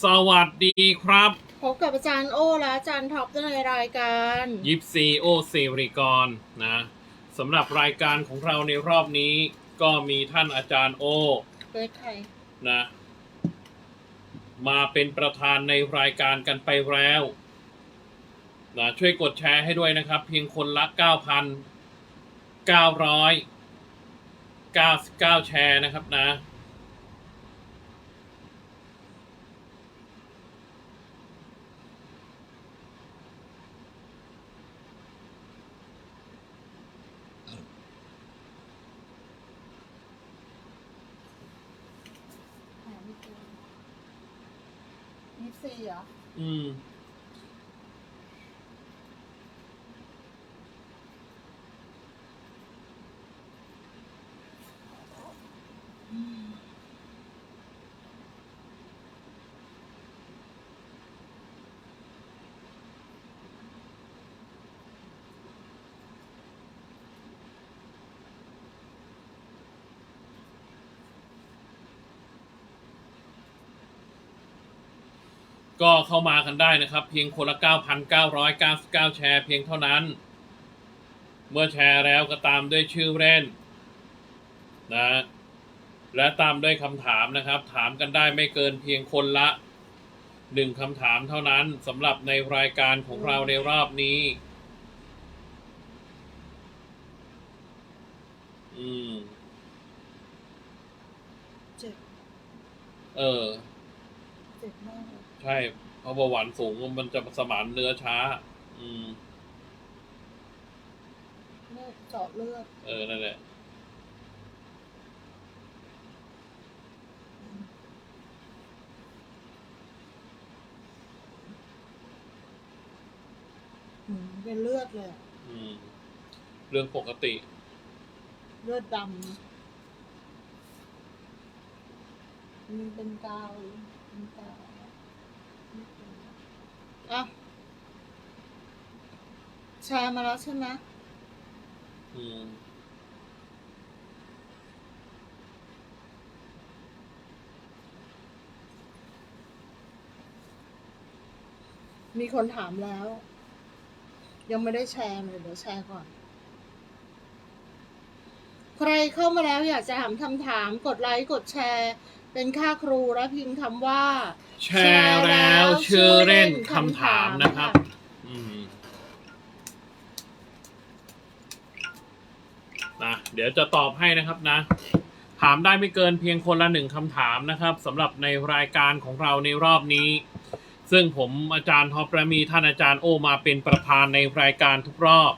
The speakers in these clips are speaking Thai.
สวัสดีครับ พบกับอาจารย์โอและอาจารย์ท็อปในรายการยิปซีโอเซริกรนะสำหรับรายการของเราในรอบนี้ ก็มีท่านอาจารย์โอเปิดไทยนะมาเป็นประธานในรายการกันไปแล้วนะช่วยกดแชร์ให้ด้วยนะครับ เพียงคนละ 9,999 แชร์นะครับนะ ยี่สิบสี่ ก็เข้ามากันได้นะครับ เพียงคนละ 9,999 แชร์เพียงเท่านั้น เมื่อแชร์แล้วก็ตามด้วยชื่อเล่นนะ และตามด้วยคำถามนะครับ ถามกันได้ไม่เกินเพียงคนละหนึ่งคำถามเท่านั้นสำหรับในรายการของเราในรอบนี้ อืมเจ็บเออ เจ็บมากเลย ใช่เพราะเบาหวานสูงมันจะสมานเนื้อช้า อืมเนี่ยเจาะเลือดเออนั่นแหละอืมเป็นเลือดเลยอะอืม เรื่องปกติ เลือดดำนะมันเป็นกาวเป็นกาว อะแชร์มาแล้วใช่ไหมอืมมีคนถามแล้ว ยังไม่ได้แชร์เลยเดี๋ยวแชร์ก่อน ใครเข้ามาแล้วอยากจะถามคำถาม กดไลค์ กดแชร์ เป็นค่าครูและพิมพ์คำว่า แชร์แล้วชื่อเล่นคำถามนะครับอืมนะเดี๋ยวจะตอบให้นะครับนะ ถามได้ไม่เกินเพียงคนละหนึ่งคำถามนะครับสำหรับในรายการของเราในรอบนี้ ซึ่งผมอาจารย์ท็อปและมีท่านอาจารย์โอมาเป็นประธานในรายการทุกรอบ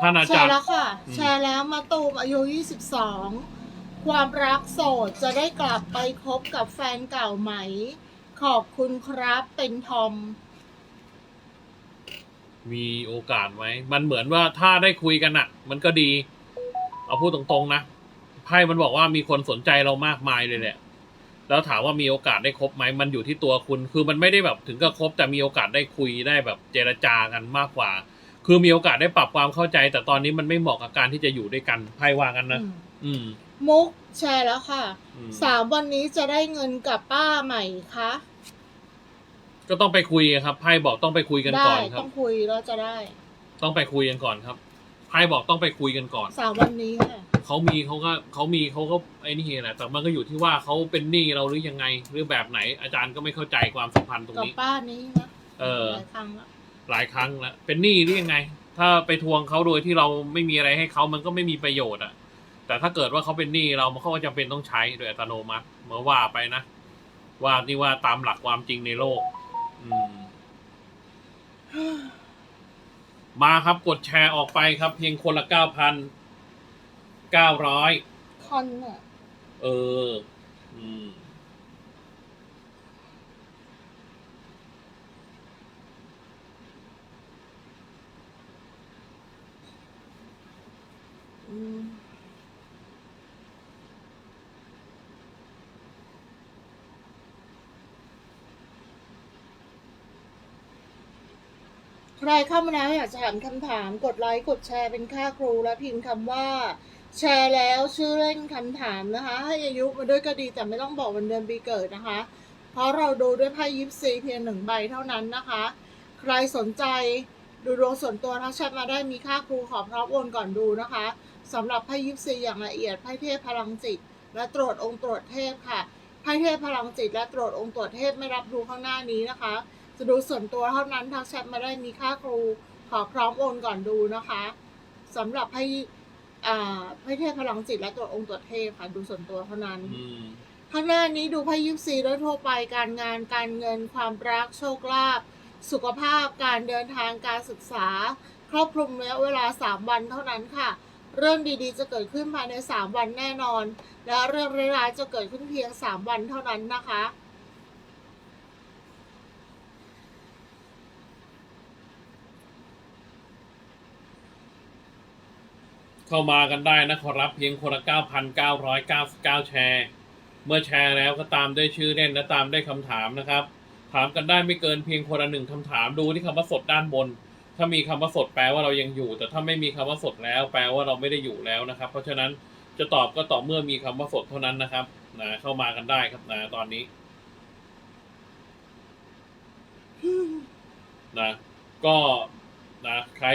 ท่านอาแชจารร์ย์ แล้วค่ะ อืม แชร์แล้วมาตูมอายุ 22 ความรักโสดจะได้กลับไปคบกับแฟนเก่าไหม ขอบคุณครับเป็นทอม มีโอกาสไหม มันเหมือนว่าถ้าได้คุยกันอะมันก็ดี เอาพูดตรงๆนะ ไพ่มันบอกว่ามีคนสนใจเรามากมายเลยแหละ แล้วถามว่ามีโอกาสได้คบไหม มันอยู่ที่ตัวคุณ คือมันไม่ได้แบบถึงกับคบแต่มีโอกาสได้คุยได้แบบเจรจากันมากกว่า คือมีโอกาสได้ปรับความเข้าใจ แต่ตอนนี้มันไม่เหมาะกับการที่จะอยู่ด้วยกัน ไพ่ว่ากันนะ อืมอื มมุกแชร์แล้วค่ะ อืมสามวันนี้จะได้เงินกับป้าใหม่คะก็ต้องไปคุยครับไพ่บอกต้องไปคุยกันได้ก่อนครัต้บ องคุยแล้วจะได้ต้องไปคุยกันก่อนครับไพ่บอกต้องไปคุยกันก่อน สามวันนี้ค่ะ เขามีเขาก็เขามีเขาก็ไอ้นี่แหละแต่มันก็อยู่ที่ว่าเขาเป็นหนี้เราหรือยังไง หรือแบบไหน อาจารย์ก็ไม่เข้าใจความสัมพันธ์ตรงกับนี้ ป้านี้นะเออ หลายครั้งแล้วหลายครั้งแล้วเป็นหนี้หรือยังไง ถ้าไปทวงเขาโดยที่เราไม่มีอะไรให้เขามันก็ไม่มีประโยชน์อะ แต่ถ้าเกิดว่าเขาเป็นหนี้เราเขาก็จำเป็นต้องใช้โดยอัตโนมัติเมื่อว่าไปนะ ว่านี่ว่าตามหลักความจริงในโลก อืม มาครับกดแชร์ออกไปครับ เพียงคนละเก้าพันเก้าร้อยคอนอะ เออ อืม ใครเข้ามาแล้วอยากจะถามคำถามกดไลค์กดแชร์เป็นค่าครูและพิมพ์คำว่า แชร์แล้วชื่อเล่นคำถามนะคะ ให้อายุมาด้วยก็ดีแต่ไม่ต้องบอกวันเดือนปีเกิดนะคะ เพราะเราดูด้วยไพ่ยิปซีเพียงหนึ่งใบเท่านั้นนะคะ ใครสนใจดูดวงส่วนตัวทักแชทมาได้มีค่าครูขอพร้อมโอนก่อนดูนะคะสำหรับไพ่ยิปซีอย่างละเอียดไพ่เทพพลังจิต และตรวจองค์ตรวจเทพค่ะไพ่เทพพลังจิต และตรวจองค์ตรวจเทพไม่รับดูข้างหน้านี้นะคะ จะดูส่วนตัวเท่านั้นทักแชทมาได้มีค่าครูขอพร้อมโอนก่อนดูนะคะสำหรับไพ่อ่าไพ่เทพพลังจิตและตรวจองค์ตรวจเทพค่ะดูส่วนตัวเท่านั้นอืมข้างหน้านี้ดูไพ่ยิปซีโดยทั่วไปการงานการเงินความรักโชคลาภสุขภาพการเดินทางการศึกษา ครอบคลุมระยะเวลา 3 วันเท่านั้นค่ะ เรื่องดีๆ จะเกิดขึ้นภายใน 3 วันแน่นอน และเรื่องร้ายๆจะเกิดขึ้นเพียง 3 วันเท่านั้นนะคะ เข้ามากันได้นะขอรับเพียงคนละ 9,999 แชร์ เมื่อแชร์แล้วก็ตามด้วยชื่อเล่นและตามด้วยคำถามนะครับ ถามกันได้ไม่เกินเพียงคนละหนึ่งคำถามดูที่คำว่าสดด้านบน ถ้ามีคำว่าสดแปลว่าเรายังอยู่ แต่ถ้าไม่มีคำว่าสดแล้ว แปลว่าเราไม่ได้อยู่แล้วนะครับ เพราะฉะนั้นจะตอบก็ต่อเมื่อมีคำว่าสดเท่านั้นนะครับนะเข้ามากันได้ครับนะตอนนี้นะก็นะใคร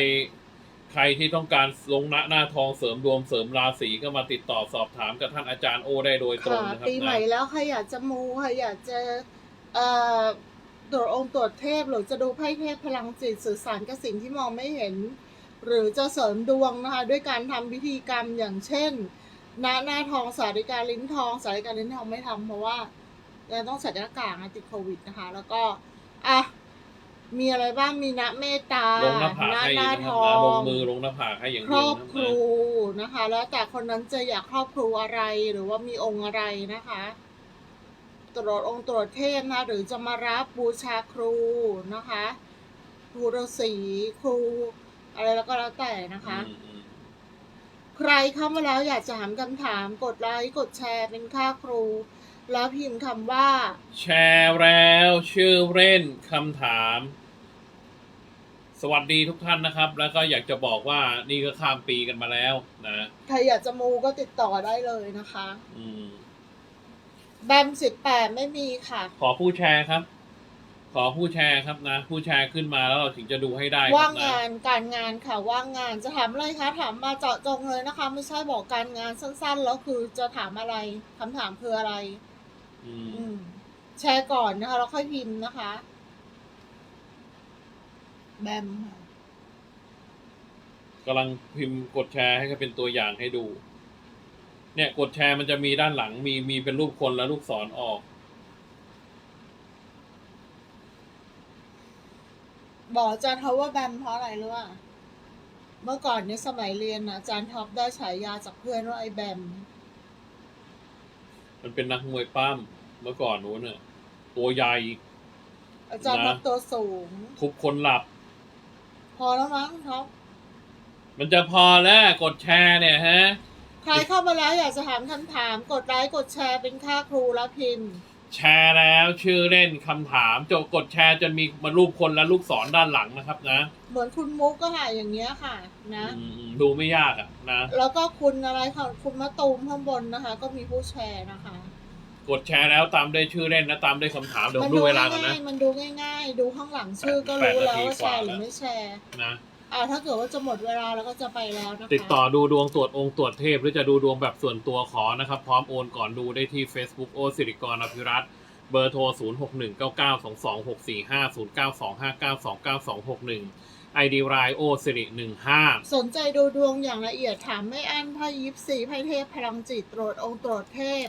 ใครที่ต้องการลงหน้าหน้าทองเสริมดวงเสริมราศีก็มาติดต่อสอบถามกับท่านอาจารย์โอได้โดยตรงค่ะนะครับปีใหม่นะแล้วใครอยากจะมูใครอยากจะเอ่อตรวจองค์ตรวจเทพหรือจะดูไพ่เทพพลังจิตสื่อสารกับสิ่งที่มองไม่เห็น หรือจะเสริมดวงนะคะด้วยการทำพิธีกรรมอย่างเช่นหน้าหน้าทองสาริกาลิ้นทองสาริกาลิ้นทองไม่ทำเพราะว่ายังต้องใส่หน้ากากนะติดโควิดนะคะ แล้วก็อะ มีอะไรบ้างมีณเมตตาลงหน้าผากหน้าให้หน้านะคทรับอนะลงงมือลงหน้าผากให้อย่างครเดียวอบนะครูนะคะ แล้วแต่คนนั้นจะอยากครอบครูอะไรหรือว่ามีองค์อะไรนะคะ ตรวจองค์ตรวจเทพนะหรือจะมารับบูชาครูนะคะ ครูฤาษีครู อะไรแล้วก็แล้วแต่นะคะ อืมอืมใครเข้ามาแล้วอยากจะถามคำถาม กดไลค์กดแชร์เป็นค่าครู แล้วพิมพ์คำว่า แชร์แล้วชื่อเล่นคำถาม สวัสดีทุกท่านนะครับ แล้วก็อยากจะบอกว่านี่ก็ข้ามปีกันมาแล้วนะใครอยากจะมูก็ติดต่อได้เลยนะคะ อืม แบมสิบแปดไม่มีค่ะ ขอผู้แชร์ครับ ขอผู้แชร์ครับนะ ผู้แชร์ขึ้นมาแล้วเราถึงจะดูให้ได้ครับว่างนะงานการงานค่ะว่างงานจะถามอะไรคะ ถามมาเจาะจงเลยนะคะ ไม่ใช่บอกการงานสั้นๆ แล้วคือจะถามอะไรคำถามคืออะไร อืมอืมแชร์ก่อนนะคะแล้วค่อยพิมพ์นะคะ แบมค่ะกำลังพิมพ์กดแชร์ให้ก็เป็นตัวอย่างให้ดู เนี่ยกดแชร์มันจะมีด้านหลังมีมีเป็นรูปคนและลูกศรออก บอกอาจารย์ท็อปว่าแบมเพราะอะไรรู้ป่ะเมื่อก่อนในสมัยเรียนนะอาจารย์ท็อปได้ฉายาจากเพื่อนว่าไอ้แบม มันเป็นนักมวยปั้มเมื่อก่อนนู้นน่ะตัวใหญ่อาจารย์ท็อปนะตัวสูง ทุบคนหลับพ อแล้วมั้งท็อปมันจะพอแล้วกดแชร์เนี่ยฮะ ใครเข้ามาแล้วอยากจะถามคำถาม กดไลค์กดแชร์เป็นค่าครูแล้วพิมพ์ แชร์แล้วชื่อเล่นคำถามจบกดแชร์จนมีมารูปคนและลูกศรด้านหลังนะครับนะ เหมือนคุณมุกก็ค่ะอย่างเงี้ยค่ะ นะ อืมดูไม่ยากอะนะ แล้วก็คุณอะไรค่ะคุณมะตูมข้างบนนะคะ ก็มีผู้แชร์นะคะ กดแชร์แล้วตามด้วยชื่อเล่นและตามด้วยคำถามเดี๋ยวผมดูเวลากันนะง่ายๆมันดูง่ายๆ ดูข้างหลังชื่อก็แปดรู้แล้วนาทีว่าแชร์กว่าหรือแล้วไม่แชร์นะอ่าถ้าเกิดว่าจะหมดเวลาแล้วก็จะไปแล้วนะคะติดต่อดูดวงตรวจองค์ตรวจเทพ หรือจะดูดวงแบบส่วนตัวขอนะครับ พร้อมโอนก่อนดูได้ที่ Facebook โอสิริกรอภิรัตน์เบอร์โทร 0 6 1 9 9 2 2 6 4 5 0 9 2 5 9 2 9 2 6 1 ID รายโอสิริ15สนใจดูดวงอย่างละเอียดถามไม่อั้นไพ่ยิปซีไพ่เทพพลังจิตตรวจองค์ตรวจเทพ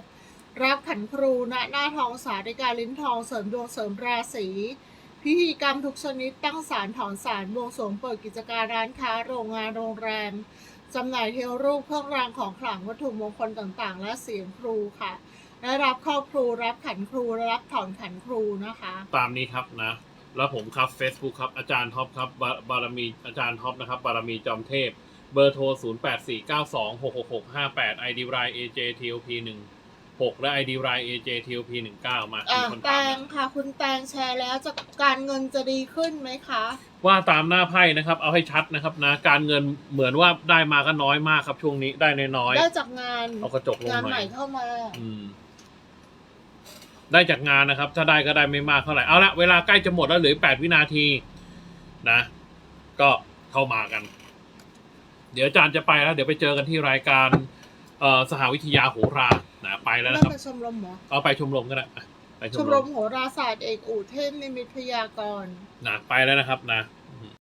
รับขันครูณหน้าทองสาริกาลิ้นทองเสริมดวงเสริมราศีพิธีกรรมทุกชนิดตั้งศาลถอนศาลบวงสรวงเปิดกิจการร้านค้า โรงงานโรงแรมจำหน่ายเทวรูปเครื่องรางของขลังวัตถุมงคลต่างๆ และเสียงครูค่ะและรับครอบครูรับขันครูและรับถอนขันครูนะคะ ตามนี้ครับนะ แล้วผมครับ Facebook ครับอาจารย์ท็อปครับบาบารมีอาจารย์ท็อปนะครับบารมีจอมเทพ เบอร์โทร 0 8 4 9 2 6 6 6 5 8 ID ราย AJTOP 1 6 และ ID ราย AJTOP 1 9มาอะมีคนแตถามงนะค่ะ คุณแตงแชร์แล้วจะการเงินจะดีขึ้นไหมคะว่าตามหน้าไพ่นะครับ เอาให้ชัดนะครับนะ การเงินเหมือนว่าได้มาก็น้อยมากครับช่วงนี้ได้น้อยได้จากงานๆเอากระจกลงงานหน่ใหอม่ยเข้ามา อืม ได้จากงานนะครับ ถ้าได้ก็ได้ไม่มากเท่าไหร่เอาละเวลาใกล้จะหมดแล้วเหลือแปดวินาทีนะ ก็เข้ามากัน เดี๋ยวอาจารย์จะไปแล้ว เดี๋ยวไปเจอกันที่รายการ เอ่อสหวิทยาโหรา นะไปแล้วเริ่นะมครับไปชมรมเหรอเอาไปชมรมก็ได้อะไปชชมมรรมมโหราศาสตร์เอกอู่เทพนิมิตพยากรณ์นะไปแล้วนะครับนะ